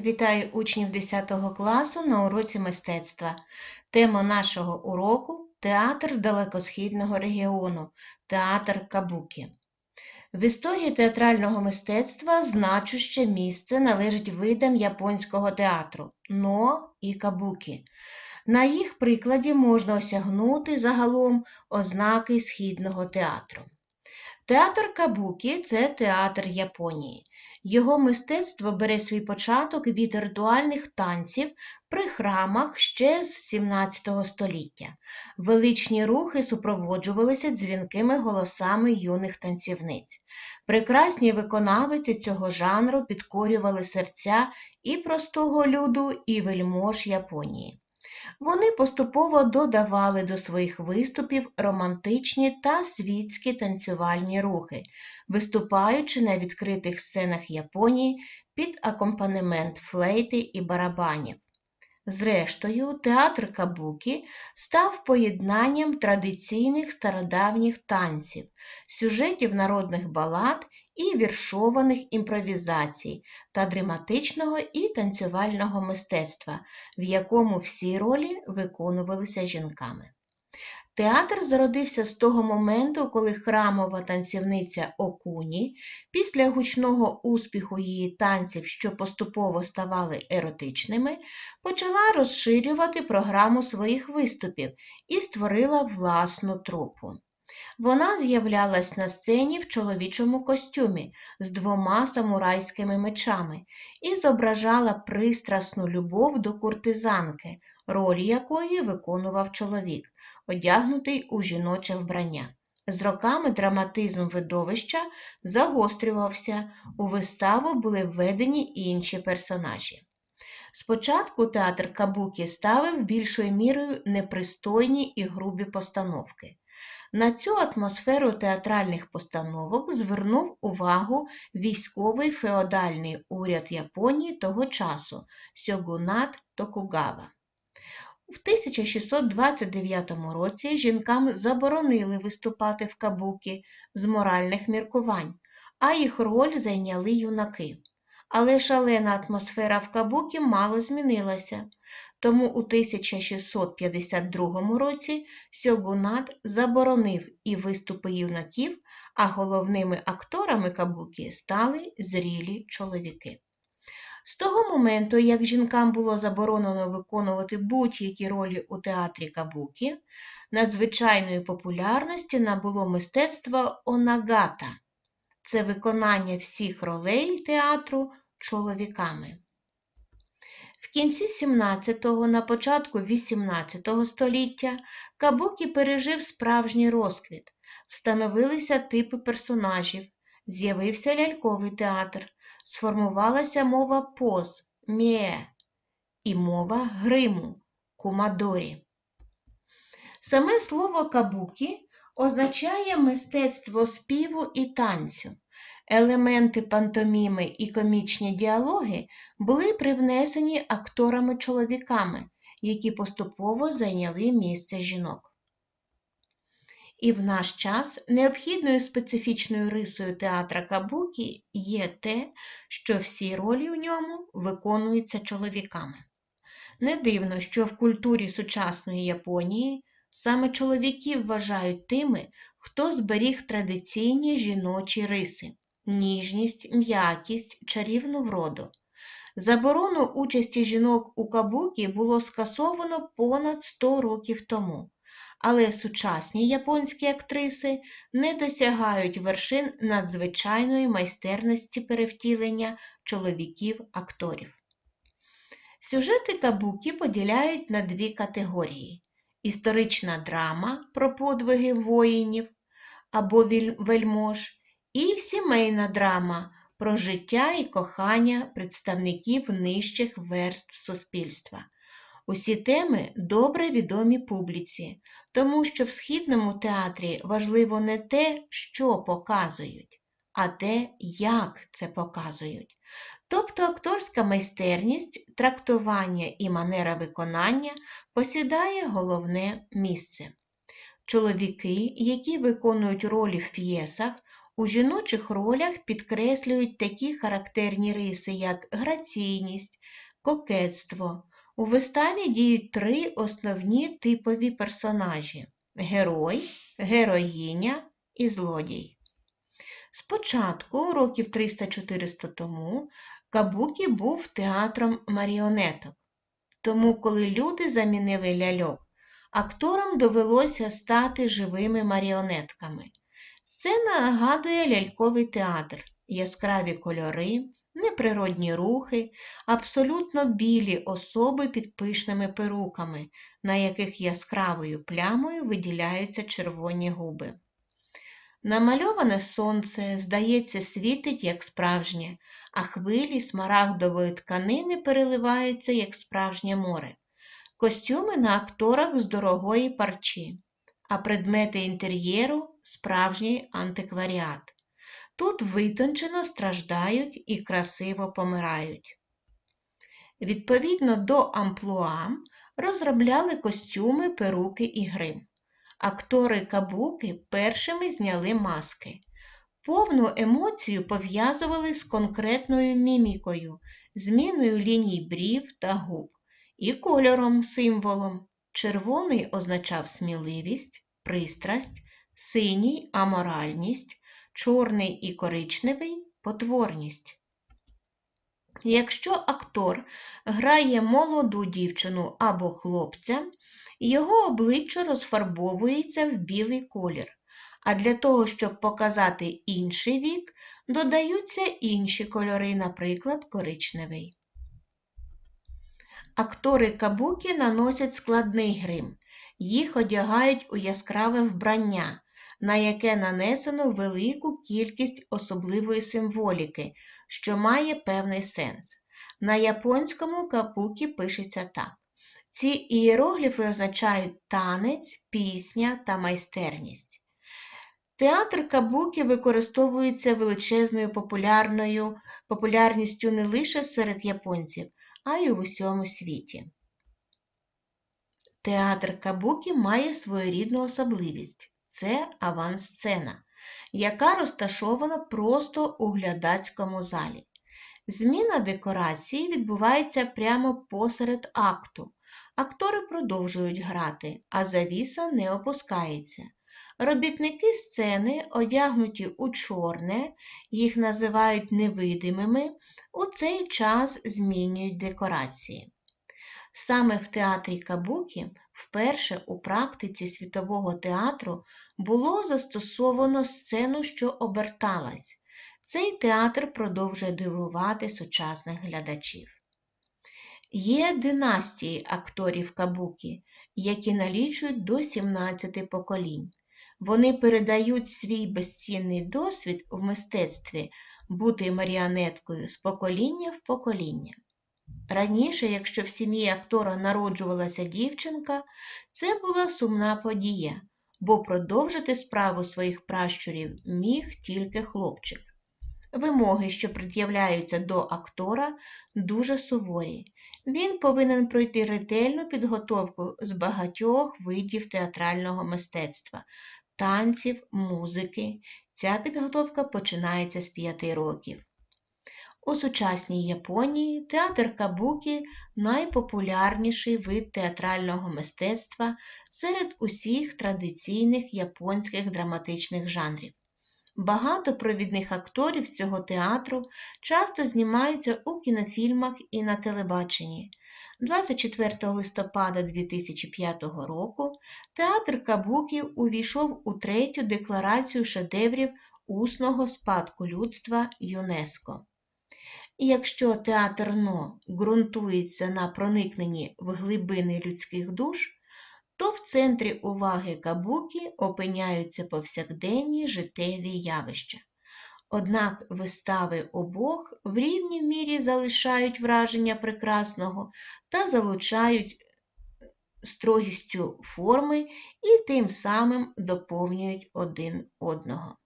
Вітаю учнів 10 класу на уроці мистецтва. Тема нашого уроку театр далекосхідного регіону, театр Кабукі. В історії театрального мистецтва значуще місце належить видам японського театру но і кабукі. На їх прикладі можна осягнути загалом ознаки східного театру. Театр Кабукі це театр Японії. Його мистецтво бере свій початок від ритуальних танців при храмах ще з 17 століття. Величні рухи супроводжувалися дзвінкими голосами юних танцівниць. Прекрасні виконавиці цього жанру підкорювали серця і простого люду, і вельмож Японії. Вони поступово додавали до своїх виступів романтичні та світські танцювальні рухи, виступаючи на відкритих сценах Японії під акомпанемент флейти і барабанів. Зрештою, театр Кабукі став поєднанням традиційних стародавніх танців, сюжетів народних балад і віршованих імпровізацій та драматичного і танцювального мистецтва, в якому всі ролі виконувалися жінками. Театр зародився з того моменту, коли храмова танцівниця Окуні, після гучного успіху її танців, що поступово ставали еротичними, почала розширювати програму своїх виступів і створила власну трупу. Вона з'являлась на сцені в чоловічому костюмі з двома самурайськими мечами і зображала пристрасну любов до куртизанки, роль якої виконував чоловік, одягнутий у жіноче вбрання. З роками драматизм видовища загострювався, у виставу були введені інші персонажі. Спочатку театр Кабукі ставив більшою мірою непристойні і грубі постановки. На цю атмосферу театральних постановок звернув увагу військовий феодальний уряд Японії того часу Сьогунат Токугава. У 1629 році жінкам заборонили виступати в кабукі з моральних міркувань, а їх роль зайняли юнаки. Але шалена атмосфера в кабукі мало змінилася. Тому у 1652 році Сьогунат заборонив і виступи юнаків, а головними акторами кабукі стали зрілі чоловіки. З того моменту, як жінкам було заборонено виконувати будь-які ролі у театрі кабукі, надзвичайної популярності набуло мистецтво онагата це виконання всіх ролей театру чоловіками. В кінці 17-го, на початку 18 століття Кабукі пережив справжній розквіт, встановилися типи персонажів, з'явився ляльковий театр, сформувалася мова поз мє і мова гриму кумадорі. Саме слово кабукі означає мистецтво співу і танцю. Елементи пантоміми і комічні діалоги були привнесені акторами-чоловіками, які поступово зайняли місце жінок. І в наш час необхідною специфічною рисою театра Кабукі є те, що всі ролі в ньому виконуються чоловіками. Не дивно, що в культурі сучасної Японії саме чоловіки вважають тими, хто зберіг традиційні жіночі риси ніжність, м'якість, чарівну вроду. Заборону участі жінок у кабукі було скасовано понад 100 років тому, але сучасні японські актриси не досягають вершин надзвичайної майстерності перевтілення чоловіків-акторів. Сюжети кабукі поділяють на дві категорії: історична драма про подвиги воїнів або вельмож і сімейна драма про життя і кохання представників нижчих верств суспільства. Усі теми добре відомі публіці, тому що в східному театрі важливо не те, що показують, а те, як це показують. Тобто акторська майстерність, трактування і манера виконання посідає головне місце. Чоловіки, які виконують ролі в п'єсах, У жіночих ролях підкреслюють такі характерні риси, як граційність, кокетство. У виставі діють три основні типові персонажі герой, героїня і злодій. Спочатку, років 300-400 тому, Кабукі був театром маріонеток. Тому, коли люди замінили ляльок, акторам довелося стати живими маріонетками. Сцена нагадує ляльковий театр, яскраві кольори, неприродні рухи, абсолютно білі особи під пишними перуками, на яких яскравою плямою виділяються червоні губи. Намальоване сонце, здається, світить, як справжнє, а хвилі смарагдової тканини переливаються, як справжнє море. Костюми на акторах з дорогої парчі, а предмети інтер'єру справжній антикваріат. Тут витончено страждають і красиво помирають. Відповідно до амплуа розробляли костюми, перуки і грим. Актори кабуки першими зняли маски. Повну емоцію пов'язували з конкретною мімікою, зміною ліній брів та губ і кольором символом. Червоний означав сміливість, пристрасть, синій аморальність, чорний і коричневий потворність. Якщо актор грає молоду дівчину або хлопця, його обличчя розфарбовується в білий колір, а для того, щоб показати інший вік, додаються інші кольори, наприклад, коричневий. Актори кабукі наносять складний грим. Їх одягають у яскраве вбрання, на яке нанесено велику кількість особливої символіки, що має певний сенс. На японському капукі пишеться так. Ці ієрогліфи означають танець, пісня та майстерність. Театр кабукі використовується величезною популярною, популярністю не лише серед японців, а й у всьому світі. Театр кабукі має своєрідну особливість це авансцена, яка розташована просто у глядацькому залі. Зміна декорації відбувається прямо посеред акту. Актори продовжують грати, а завіса не опускається. Робітники сцени, одягнуті у чорне, їх називають невидимими, у цей час змінюють декорації. Саме в театрі Кабукі вперше у практиці світового театру було застосовано сцену, що оберталась. Цей театр продовжує дивувати сучасних глядачів. Є династії акторів Кабукі, які налічують до 17 поколінь. Вони передають свій безцінний досвід в мистецтві бути маріонеткою з покоління в покоління. Раніше, якщо в сім'ї актора народжувалася дівчинка, це була сумна подія, бо продовжити справу своїх пращурів міг тільки хлопчик. Вимоги, що пред'являються до актора, дуже суворі. Він повинен пройти ретельну підготовку з багатьох видів театрального мистецтва, танців, музики. Ця підготовка починається з п'яти років. У сучасній Японії театр кабукі найпопулярніший вид театрального мистецтва серед усіх традиційних японських драматичних жанрів. Багато провідних акторів цього театру часто знімаються у кінофільмах і на телебаченні. 24 листопада 2005 року театр Кабукі увійшов у третю декларацію шедеврів усного спадку людства ЮНЕСКО. І якщо театр НО ґрунтується на проникненні в глибини людських душ, то в центрі уваги кабукі опиняються повсякденні життєві явища. Однак вистави обох в рівній мірі залишають враження прекрасного та залучають строгістю форми і тим самим доповнюють один одного.